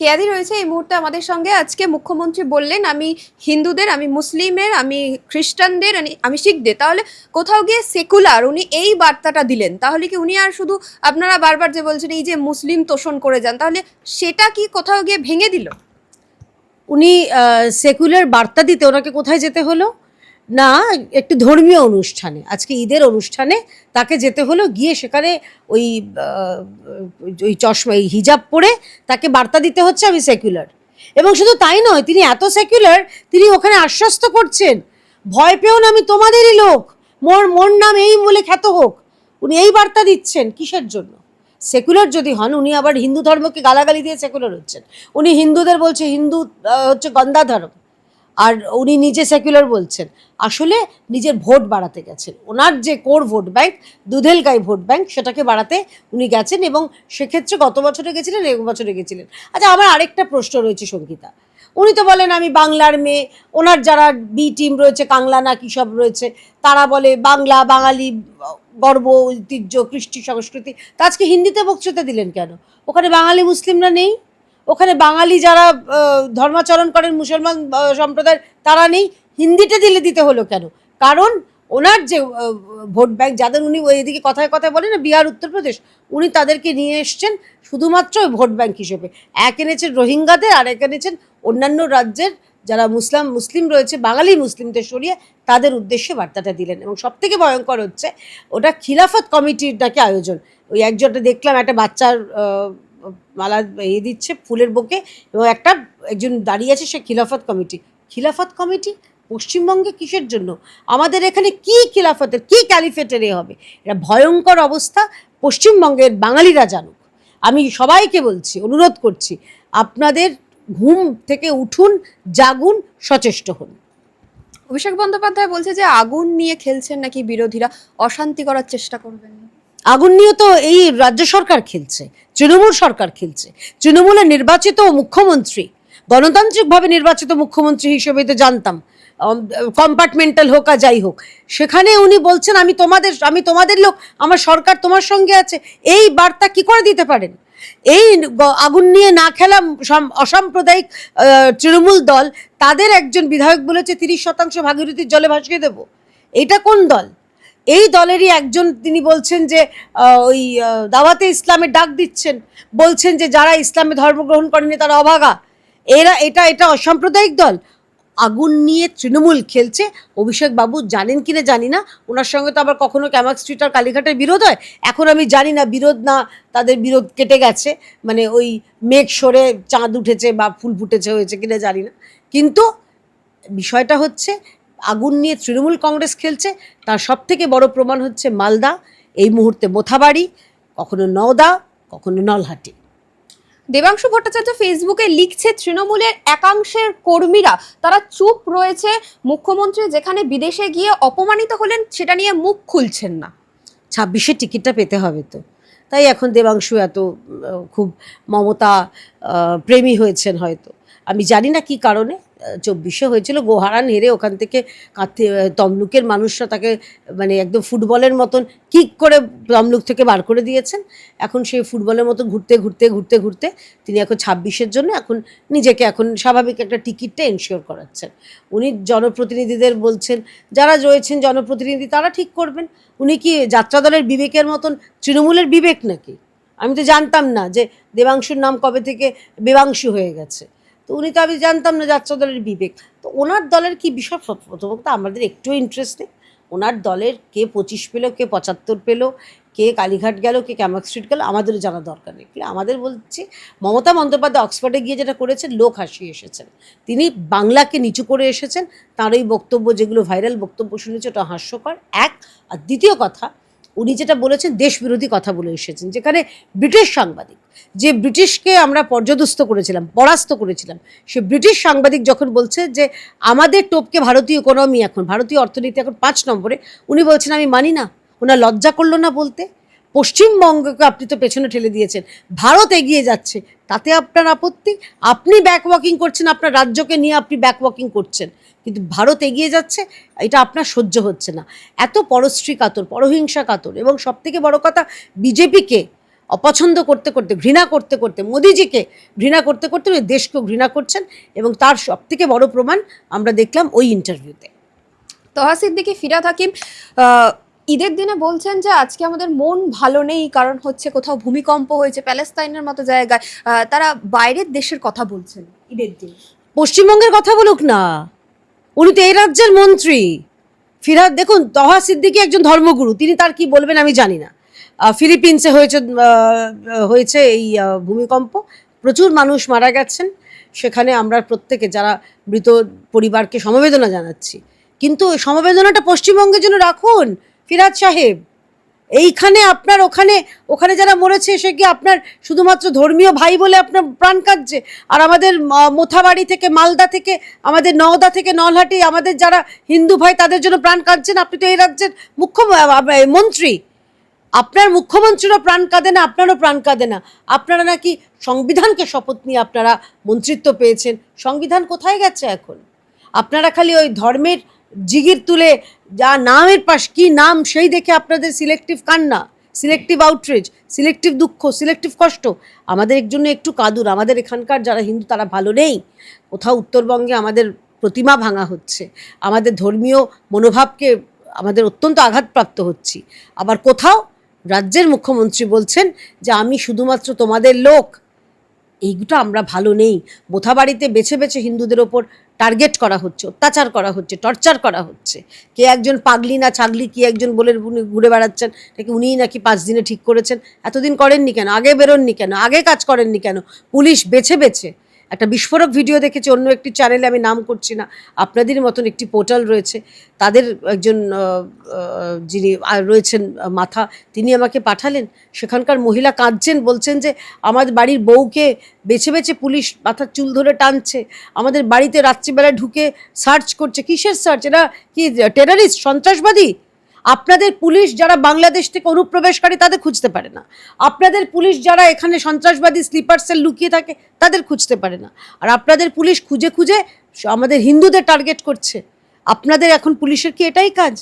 কেয়াদি রয়েছে এই মুহূর্তে আমাদের সঙ্গে। আজকে মুখ্যমন্ত্রী বললেন, আমি হিন্দুদের, আমি মুসলিমের, আমি খ্রিস্টানদের, আমি- শিখদের। তাহলে কোথাও গিয়ে সেকুলার, উনি এই বার্তাটা দিলেন। তাহলে কি উনি আর শুধু আপনারা বারবার যে বলছেন, এই যে মুসলিম তোষণ করে যান, তাহলে সেটা কি কোথাও গিয়ে ভেঙে দিল? উনি সেকুলার বার্তা দিতে, ওনাকে কোথায় যেতে হলো? না, একটু ধর্মীয় অনুষ্ঠানে, আজকে ঈদের অনুষ্ঠানে তাকে যেতে হলো, গিয়ে সেখানে ওই ওই চশমা, এই হিজাব পরে তাকে বার্তা দিতে হচ্ছে আমি সেকুলার এবং শুধু তাই নয়, তিনি এত সেকুলার তিনি ওখানে আশ্বস্ত করছেন, ভয় পেও না, আমি তোমাদেরই লোক, মোর মোর নাম এই বলে খ্যাত হোক। উনি এই বার্তা দিচ্ছেন, কিসের জন্য? সেকুলার যদি হন, উনি আবার হিন্দু ধর্মকে গালাগালি দিয়ে সেকুলার হচ্ছেন। উনি হিন্দুদের বলছে, হিন্দু হচ্ছে গন্দা ধর্ম। আর উনি নিজে সেকুলার বলছেন। আসলে নিজের ভোট বাড়াতে গেছেন। ওনার যে কোর ভোট ব্যাংক দুধেল গাই ভোট ব্যাংক সেটাকে বাড়াতে উনি গেছেন এবং সেক্ষেত্রে গত বছরে গেছিলেন এক বছরে গেছিলেন। আচ্ছা আমার আরেকটা প্রশ্ন রয়েছে সঙ্গীতা উনি তো বলেন, আমি বাংলার মেয়ে। ওনার যারা বি টিম রয়েছে, কাংলা না সব রয়েছে, তারা বলে, বাংলা, বাঙালি, গর্ব, ঐতিহ্য, কৃষ্টি সংস্কৃতি। তা আজকে হিন্দিতে বক্তৃতা দিলেন কেন? ওখানে বাঙালি, মুসলিমরা নেই? ওখানে বাঙালি যারা ধর্মাচরণ করেন, মুসলমান সম্প্রদায়ের, তারা নেই। হিন্দিতে দিলে দিতে হলো কেন? কারণ ওনার যে ভোট ব্যাংক, যাদের উনি এদিকে কথায় কথায় বলেন না, বিহার, উত্তরপ্রদেশ, উনি তাদেরকে নিয়ে এসছেন শুধুমাত্র ভোট ব্যাংক হিসেবে। এক এনেছেন রোহিঙ্গাদের, আর এক এনেছেন অন্যান্য রাজ্যের যারা মুসলাম, মুসলিম রয়েছে, বাঙালি মুসলিমদের সরিয়ে তাদের উদ্দেশ্যে বার্তাটা দিলেন। এবং সব থেকে ভয়ঙ্কর হচ্ছে, ওটা খিলাফত কমিটির নাকি আয়োজন। ওই একজনটা দেখলাম, একটা বাচ্চার মালা ইয়ে দিচ্ছে ফুলের বুকে এবং একটা একজন দাঁড়িয়ে আছে সে খিলাফত কমিটি। খিলাফত কমিটি পশ্চিমবঙ্গে কিসের জন্য? আমাদের এখানে কি খিলাফতের, কি ক্যালিফেটের এ হবে? এটা ভয়ঙ্কর অবস্থা, পশ্চিমবঙ্গের বাঙালিরা জানুক। আমি সবাইকে বলছি, অনুরোধ করছি, আপনাদের ঘুম থেকে উঠুন, জাগুন, সচেষ্ট হন। অভিষেক বন্দ্যোপাধ্যায় বলছে যে আগুন নিয়ে খেলছেন নাকি বিরোধীরা, অশান্তি করার চেষ্টা করবেন। আগুন নিয়ে তো এই রাজ্য সরকার খেলছে, তৃণমূল সরকার খেলছে। তৃণমূলের নির্বাচিত মুখ্যমন্ত্রী, গণতান্ত্রিকভাবে নির্বাচিত মুখ্যমন্ত্রী হিসেবে তো জানতাম কম্পার্টমেন্টাল হোক আর যাই হোক, সেখানে উনি বলছেন, আমি তোমাদের আমি তোমাদের লোক, আমার সরকার তোমার সঙ্গে আছে। এই বার্তা কি করে দিতে পারেন? এই আগুন নিয়ে না খেলা সাম- অসাম্প্রদায়িক তৃণমূল দল, তাদের একজন বিধায়ক বলেছে, তিরিশ শতাংশ ভাগীরথীর জলে ভাসিয়ে দেবো। এটা কোন দল? এই দলেরই একজন তিনি বলছেন যে ওই দাওয়াতে ইসলামের ডাক দিচ্ছেন। বলছেন যে, যারা ইসলামে ধর্মগ্রহণ করেনি তারা অভাগা। এরা, এটা এটা অসাম্প্রদায়িক দল। আগুন নিয়ে তৃণমূল খেলছে। অভিষেক বাবু জানেন কিনা জানি না। ওনার সঙ্গে তো আবার কখনো ক্যামাক স্ট্রিট আর কালীঘাটের বিরোধ হয়। এখন আমি জানি না, বিরোধ না, তাদের বিরোধ কেটে গেছে। মানে ওই মেঘ সরে চাঁদ উঠেছে বা ফুল ফুটেছে হয়েছে কিনা জানি না। কিন্তু বিষয়টা হচ্ছে আগুন নিয়ে তৃণমূল কংগ্রেস খেলছে। তার সব থেকে বড় প্রমাণ হচ্ছে মালদা এই মুহূর্তে মোথাবাড়ি কখনো নওদা কখনো নলহাটি। দেবাংশু ভট্টাচার্য ফেসবুকে লিখছে তৃণমূলের একাংশের কর্মীরা তারা চুপ রয়েছে। মুখ্যমন্ত্রী যেখানে বিদেশে গিয়ে অপমানিত হলেন সেটা নিয়ে মুখ খুলছেন না। ছাব্বিশে টিকিটটা পেতে হবে তো। তাই এখন দেবাংশু এত খুব মমতা প্রেমী হয়েছেন হয়তো। আমি জানি না কি কারণে। চব্বিশে হয়েছিল গোহারান হেরে ওখান থেকে কাঁথি তমলুকের মানুষরা তাকে মানে একদম ফুটবলের মতন কিক করে তমলুক থেকে বার করে দিয়েছেন। এখন সেই ফুটবলের মতো ঘুরতে ঘুরতে ঘুরতে ঘুরতে তিনি এখন ছাব্বিশের জন্য এখন নিজেকে এখন স্বাভাবিক একটা টিকিটটা এনশিওর করাচ্ছেন। উনি জনপ্রতিনিধিদের বলছেন, যারা রয়েছেন জনপ্রতিনিধি তারা ঠিক করবেন। উনি কি যাত্রা দলের বিবেকের মতন তৃণমূলের বিবেক নাকি? আমি তো জানতাম না যে দেবাংশুর নাম কবে থেকে বেবাংশু হয়ে গেছে। তো উনি তো আমি জানতাম না যাত্রা দলের বিবেক। তো ওনার দলের কি বিষয়? প্রথ- প্রথমত আমাদের একটু ইন্টারেস্ট নেই ওনার দলের কে পঁচিশ পেল, কে পঁচাত্তর পেল, কে কালীঘাট গেল, কে ক্যামাক স্ট্রিট গেল, আমাদেরও জানা দরকার নেই। কিন্তু আমাদের বলছি, মমতা বন্দ্যোপাধ্যায় অক্সফোর্ডে গিয়ে যেটা করেছেন, লোক হাসিয়ে এসেছেন। তিনি বাংলাকে নিচু করে এসেছেন। তার ওই বক্তব্য, যেগুলো ভাইরাল বক্তব্য শুনেছে, ওটা হাস্যকর। এক, আর দ্বিতীয় কথা উনি যেটা বলেছেন, দেশবিরোধী কথা বলে এসেছেন, যেখানে ব্রিটিশ সাংবাদিক, যে ব্রিটিশকে আমরা পর্যদস্ত করেছিলাম, পরাস্ত করেছিলাম, সে ব্রিটিশ সাংবাদিক যখন বলছে যে আমাদের টোপকে ভারতীয় ইকোনমি এখন, ভারতীয় অর্থনীতি এখন পাঁচ নম্বরে, উনি বলছেন, আমি মানি না, ওনার লজ্জা করল না বলতে? পশ্চিমবঙ্গকে আপনি তো পেছনে ঠেলে দিয়েছেন। ভারত এগিয়ে যাচ্ছে। তাতে আপনার আপত্তি? আপনি ব্যাক ওয়াকিং করছেন আপনার রাজ্যকে নিয়ে আপনি ব্যাক ওয়াকিং করছেন। কিন্তু ভারত এগিয়ে যাচ্ছে এটা আপনার সহ্য হচ্ছে না। এত পরশ্রী কাতর পরহিংসা কাতর এবং সব থেকে বড় কথা বিজেপিকে অপছন্দ করতে করতে ঘৃণা করতে করতে মোদিজিকে ঘৃণা করতে করতে ওই দেশকেও ঘৃণা করছেন এবং তার সব থেকে বড় প্রমাণ আমরা দেখলাম ওই ইন্টারভিউতে তহা সিদ্দিকি ফিরাদ হাকিম আহ, ঈদের দিনে বলছেন যে আজকে আমাদের মন ভালো নেই, কারণ হচ্ছে কোথাও ভূমিকম্প হয়েছে প্যালেস্তাইনের মতো জায়গায়। তারা বাইরের দেশের কথা বলছেন ঈদের দিন। পশ্চিমবঙ্গের কথা বলুক না। উনি তো এই রাজ্যের মন্ত্রী। ফিরহাদ, দেখুন, তহা সিদ্দিকি একজন ধর্মগুরু। তিনি তার কি বলবেন আমি জানি না। ফিলিপিন্সে হয়েছে হয়েছে এই ভূমিকম্প। প্রচুর মানুষ মারা গেছেন। সেখানে আমরা প্রত্যেকে যারা মৃত পরিবারকে সমবেদনা জানাচ্ছি। কিন্তু সমবেদনাটা পশ্চিমবঙ্গের জন্য রাখুন। ফিরাদ সাহেব, এইখানে আপনার ওখানে ওখানে যারা মরেছে সে কি আপনার শুধুমাত্র ধর্মীয় ভাই বলে আপনার প্রাণ কাটছে আর আমাদের মোথাবাড়ি থেকে, মালদা থেকে, আমাদের নওদা থেকে, নলহাটি, আমাদের যারা হিন্দু ভাই তাদের জন্য প্রাণ কাটছেন আপনি তো এই রাজ্যের মুখ্য মন্ত্রী। আপনার মুখ্যমন্ত্রীরও প্রাণ কাঁদে না, আপনারও প্রাণ কাঁদে না। আপনারা নাকি সংবিধানকে শপথ নিয়ে আপনারা মন্ত্রিত্ব পেয়েছেন? সংবিধান কোথায় গেছে এখন? আপনারা খালি ওই ধর্মের জিগির তুলে যা নামের পাশ, কি নাম সেই দেখে আপনাদের সিলেক্টিভ কান্না সিলেক্টিভ আউটরিচ সিলেক্টিভ দুঃখ সিলেক্টিভ কষ্ট। আমাদের জন্য একটু কাদুর। আমাদের এখানকার যারা হিন্দু, তারা ভালো নেই। কোথাও উত্তরবঙ্গে আমাদের প্রতিমা ভাঙা হচ্ছে। আমাদের ধর্মীয় মনোভাবকে আমাদের অত্যন্ত আঘাতপ্রাপ্ত হচ্ছি। আবার কোথাও রাজ্যের মুখ্যমন্ত্রী বলছেন যে, আমি শুধুমাত্র তোমাদের লোক এইগুলো আমরা ভালো নেই। বোথা বাড়িতে বেছে বেছে হিন্দুদের ওপর টার্গেট করা হচ্ছে, অত্যাচার করা হচ্ছে টর্চার করা হচ্ছে। কে একজন পাগলি না ছাগলি, কি একজন বলে ঘুরে বেড়াচ্ছেন নাকি উনিই নাকি পাঁচ দিনে ঠিক করেছেন? এতদিন করেননি কেন? আগে বেরোননি কেন? আগে কাজ করেননি কেন? পুলিশ বেছে বেছে একটা বিস্ফোরক ভিডিও দেখেছি, অন্য একটি চ্যানেলে আমি নাম করছি না। আপনাদের মতন একটি পোর্টাল রয়েছে। তাদের একজন যিনি রয়েছেন মাথা, তিনি আমাকে পাঠালেন। সেখানকার মহিলা কাঁদছেন, বলছেন যে আমাদের বাড়ির বউকে বেছে বেছে পুলিশ মাথার চুল ধরে টানছে। আমাদের বাড়িতে রাত্রিবেলা ঢুকে সার্চ করছে। কিসের সার্চ এরা কি টেরারিস্ট সন্ত্রাসবাদী? আপনাদের পুলিশ যারা বাংলাদেশ থেকে অনুপ্রবেশকারী, তাদের খুঁজতে পারে না। আপনাদের পুলিশ যারা এখানে সন্ত্রাসবাদী স্লিপার সেল লুকিয়ে থাকে, তাদের খুঁজতে পারে না। আর আপনাদের পুলিশ খুঁজে খুঁজে আমাদের হিন্দুদের টার্গেট করছে। আপনাদের এখন পুলিশের কি এটাই কাজ?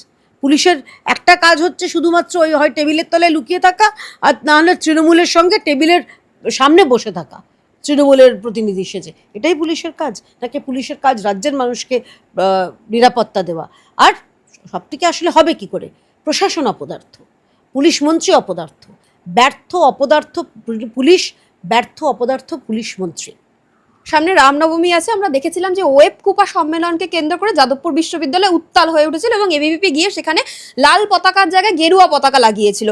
পুলিশের একটা কাজ হচ্ছে শুধুমাত্র ওই হয় টেবিলের তলায় লুকিয়ে থাকা, আর না হলে তৃণমূলের সঙ্গে টেবিলের সামনে বসে থাকা। তৃণমূলের প্রতিনিধি সেজে। এটাই পুলিশের কাজ। নাকি পুলিশের কাজ রাজ্যের মানুষকে নিরাপত্তা দেওয়া। আর সব থেকে আসলে হবে কি করে? প্রশাসন অপদার্থ, পুলিশ মন্ত্রী অপদার্থ, ব্যর্থ অপদার্থ পুলিশ, ব্যর্থ অপদার্থ পুলিশ মন্ত্রী। সামনে রামনবমী আছে, আমরা দেখেছিলাম যে ওয়েব কুপা সম্মেলনকে কেন্দ্র করে যাদবপুর বিশ্ববিদ্যালয় উত্তাল হয়ে উঠেছিল এবং এবিভিপি গিয়ে সেখানে লাল পতাকার জায়গায় গেরুয়া পতাকা লাগিয়েছিল।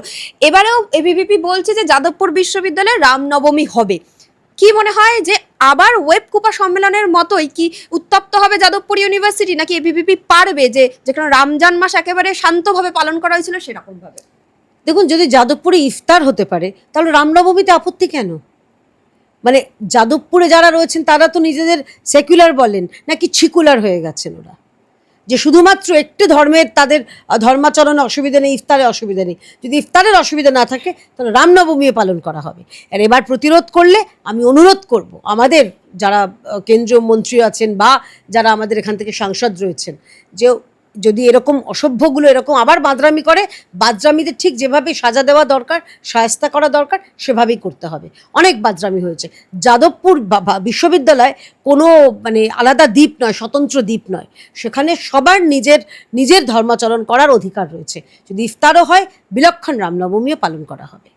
এবারেও এবিভিপি বলছে যে যাদবপুর বিশ্ববিদ্যালয়ে রামনবমী হবে। কি মনে হয় যে আবার ওয়েব কুপা সম্মেলনের মতোই কি উত্তপ্ত হবে যাদবপুর ইউনিভার্সিটি? নাকি এবিভিপি পারবে যে যেখানে রমজান মাস একেবারে শান্তভাবে পালন করা হয়েছিল সেরকম ভাবে দেখুন, যদি যাদবপুরে ইফতার হতে পারে, তাহলে রামনবমীতে আপত্তি কেন? মানে যাদবপুরে যারা রয়েছেন, তারা তো নিজেদের সেকুলার বলেন, নাকি ছিকুলার হয়ে গেছেন ওরা? যে শুধুমাত্র একটি ধর্মের তাদের ধর্মাচরণে অসুবিধা নেই, ইফতারে অসুবিধা নেই। যদি ইফতারের অসুবিধা না থাকে, তাহলে রামনবমীও পালন করা হবে। আর এবার প্রতিরোধ করলে আমি অনুরোধ করব, আমাদের যারা কেন্দ্রীয় মন্ত্রী আছেন বা যারা আমাদের এখান থেকে সাংসদ রয়েছেন, যে যদি এরকম অসভ্যগুলো এরকম আবার বাদরামি করে বাদরামিতে ঠিক যেভাবে সাজা দেওয়া দরকার, সায়স্তা করা দরকার, সেভাবেই করতে হবে। অনেক বাদরামি হয়েছে। যাদবপুর বিশ্ববিদ্যালয় কোনো মানে আলাদা দ্বীপ নয়, স্বতন্ত্র দ্বীপ নয়। সেখানে সবার নিজের নিজের ধর্মাচরণ করার অধিকার রয়েছে। যদি ইফতারও হয়, বিলক্ষণ রামনবমীও পালন করা হবে।